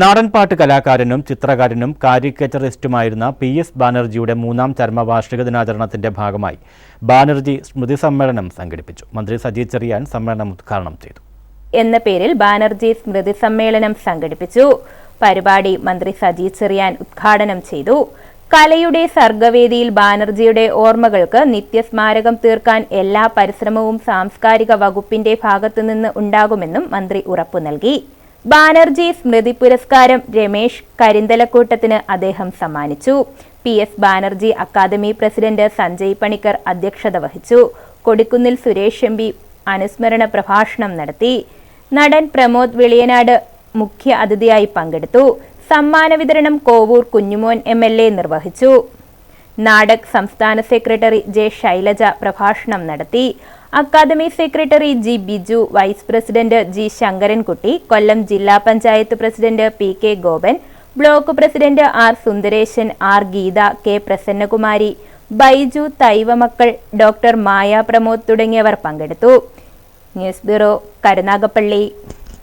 നാടൻപാട്ട് കലാകാരനും ചിത്രകാരനും കാരിക്കച്ചറിസ്റ്റുമായിരുന്ന P S ബാനർജിയുടെ മൂന്നാം ചരമവാർഷിക ദിനാചരണത്തിന്റെ ഭാഗമായി ബാനർജി സ്മൃതി സമ്മേളനം സംഘടിപ്പിച്ചു. മന്ത്രി സജി ചെറിയാൻ സമ്മേളനം ഉദ്ഘാടനം ചെയ്തു. എന്ന പേരിൽ ബാനർജി സ്മൃതി സമ്മേളനം സംഘടിപ്പിച്ചു. പരിപാടി മന്ത്രി സജി ചെറിയാൻ ഉദ്ഘാടനം ചെയ്തു. കലയുടെ സർഗവേദിയിൽ ബാനർജിയുടെ ഓർമ്മകൾക്ക് നിത്യസ്മാരകം തീർക്കാൻ എല്ലാ പരിശ്രമവും സാംസ്കാരിക വകുപ്പിന്റെ ഭാഗത്തുനിന്ന് ഉണ്ടാകുമെന്നും മന്ത്രി ഉറപ്പു നൽകി. ബാനർജി സ്മൃതി പുരസ്കാരം രമേശ് കരിന്തലക്കൂട്ടത്തിന് അദ്ദേഹം സമ്മാനിച്ചു. P S Banerjee academy president Sanjay Panicker അധ്യക്ഷത വഹിച്ചു. കൊടിക്കുന്നിൽ സുരേഷ് എം പി അനുസ്മരണ പ്രഭാഷണം നടത്തി. നടൻ പ്രമോദ് വെളിയനാട് മുഖ്യ അതിഥിയായി പങ്കെടുത്തു. സമ്മാന വിതരണം കോവൂർ കുഞ്ഞുമോൻ എം നിർവഹിച്ചു. നാടക് സംസ്ഥാന സെക്രട്ടറി ജെ ശൈലജ പ്രഭാഷണം നടത്തി. Academy secretary G Biju vice president G Sankarankutty Kollam ജില്ലാ panchayat president P K Gopan block president R Sundaresan R Geetha K Prasannakumari Baiju തൈവമക്കൾ doctor Maya Pramod തുടങ്ങിയവർ പങ്കെടുത്തു. News bureau Karunagappally.